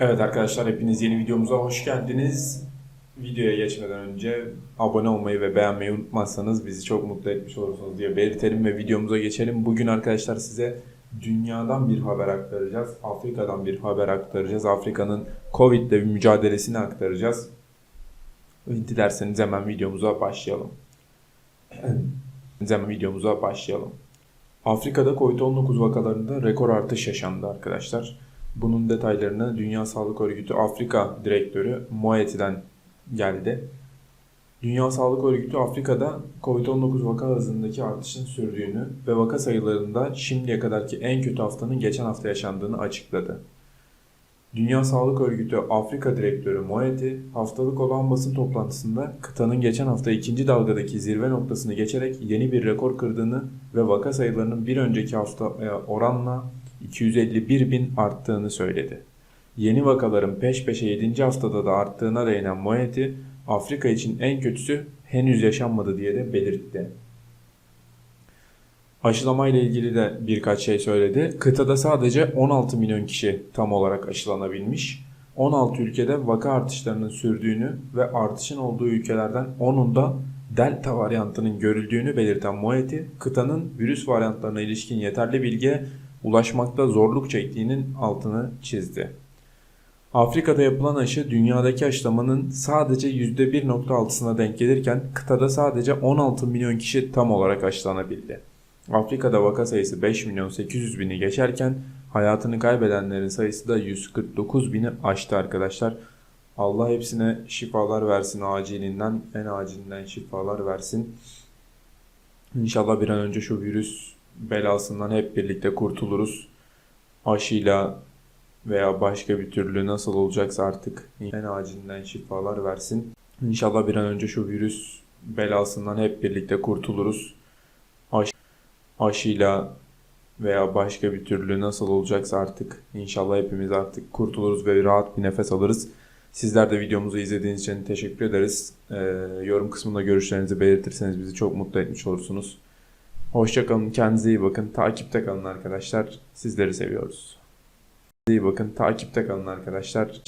Evet arkadaşlar hepiniz yeni videomuza hoş geldiniz. Videoya geçmeden önce abone olmayı ve beğenmeyi unutmazsanız bizi çok mutlu etmiş olursunuz diye belirtelim ve videomuza geçelim. Bugün arkadaşlar size dünyadan bir haber aktaracağız. Afrika'dan bir haber aktaracağız. Afrika'nın Covid ile mücadelesini aktaracağız. Dilerseniz hemen videomuza başlayalım. hemen videomuza başlayalım. Afrika'da Covid-19 vakalarında rekor artış yaşandı arkadaşlar. Bunun detaylarını Dünya Sağlık Örgütü Afrika Direktörü Moeti'den geldi. Dünya Sağlık Örgütü Afrika'da Covid-19 vaka hızındaki artışın sürdüğünü ve vaka sayılarında şimdiye kadarki en kötü haftanın geçen hafta yaşandığını açıkladı. Dünya Sağlık Örgütü Afrika Direktörü Moeti, haftalık olan basın toplantısında kıtanın geçen hafta ikinci dalgadaki zirve noktasını geçerek yeni bir rekor kırdığını ve vaka sayılarının bir önceki hafta e, oranla 251 bin arttığını söyledi. Yeni vakaların peş peşe 7. haftada da arttığına değinen Moeti, Afrika için en kötüsü henüz yaşanmadı diye de belirtti. Aşılamayla ilgili de birkaç şey söyledi. Kıtada sadece 16 milyon kişi tam olarak aşılanabilmiş. 16 ülkede vaka artışlarının sürdüğünü ve artışın olduğu ülkelerden 10'unda Delta varyantının görüldüğünü belirten Moeti, kıtanın virüs varyantlarına ilişkin yeterli bilgiye ulaşmakta zorluk çektiğinin altını çizdi. Afrika'da yapılan aşı dünyadaki aşılamanın sadece %1.6'sına denk gelirken kıtada sadece 16 milyon kişi tam olarak aşılanabildi. Afrika'da vaka sayısı 5 milyon 800 bini geçerken hayatını kaybedenlerin sayısı da 149 bini aştı arkadaşlar. Allah hepsine şifalar versin acilinden, en acilinden şifalar versin. İnşallah bir an önce şu virüs belasından hep birlikte kurtuluruz. Aşıyla veya başka bir türlü nasıl olacaksa artık en acilinden şifalar versin. İnşallah bir an önce şu virüs belasından hep birlikte kurtuluruz. Aş aşıyla veya başka bir türlü nasıl olacaksa artık inşallah hepimiz artık kurtuluruz ve rahat bir nefes alırız. Sizler de videomuzu izlediğiniz için teşekkür ederiz. Ee, yorum kısmında görüşlerinizi belirtirseniz bizi çok mutlu etmiş olursunuz. Hoşçakalın, kendinize iyi bakın. Takipte kalın arkadaşlar. Sizleri seviyoruz. İyi bakın, takipte kalın arkadaşlar.